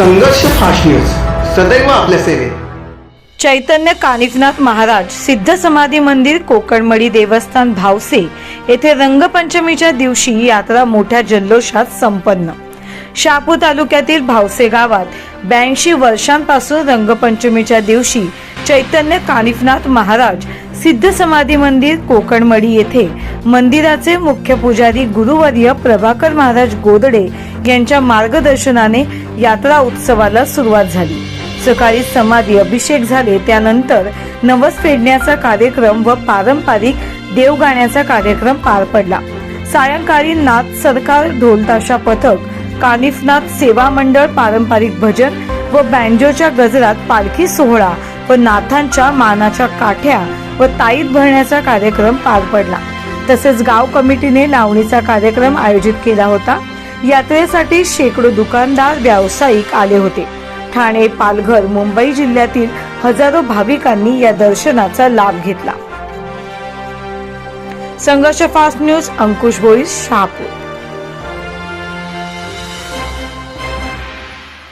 संघर्ष fast news सदैव आपल्या सेवेत. चैतन्य कानिफनाथ महाराज सिद्ध समाधी मंदिर कोकणमळी देवस्थान भावसे येथे रंगपंचमीच्या दिवशी यात्रा मोठ्या जल्लोषात संपन्न. शापू तालुक्यातील भावसे गावात ब्याऐंशी वर्षांपासून रंगपंचमीच्या दिवशी चैतन्य कानिफनाथ महाराज सिद्ध समाधी मंदिर कोकणमळी येथे मंदिराचे मुख्य पुजारी गुरुवर्य प्रभाकर महाराज गोदडे यांच्या मार्गदर्शनाने यात्रा उत्सवाला सुरुवात झाली. सकाळी समाधी अभिषेक झाले त्यानंतर नवस फेडण्याचा कार्यक्रम व पारंपरिक देवगाण्याचा कार्यक्रम पार पडला. सायंकाळी नाथ सरकार ढोलताशा पथक कानिफनाथ सेवा मंडळ पारंपरिक भजन व बँजोच्या गजरात पालखी सोहळा व नाथांच्या मानाच्या काठ्या व ताईत भरण्याचा कार्यक्रम पार पडला. तसेच गाव कमिटीने लावणीचा कार्यक्रम आयोजित केला होता. यात्रेसाठी शेकडो दुकानदार व्यावसायिक आले होते. ठाणे पालघर मुंबई जिल्ह्यातील हजारो भाविकांनी या दर्शनाचा लाभ घेतला. Sangharsh fast news Ankush बोईस Shahapur.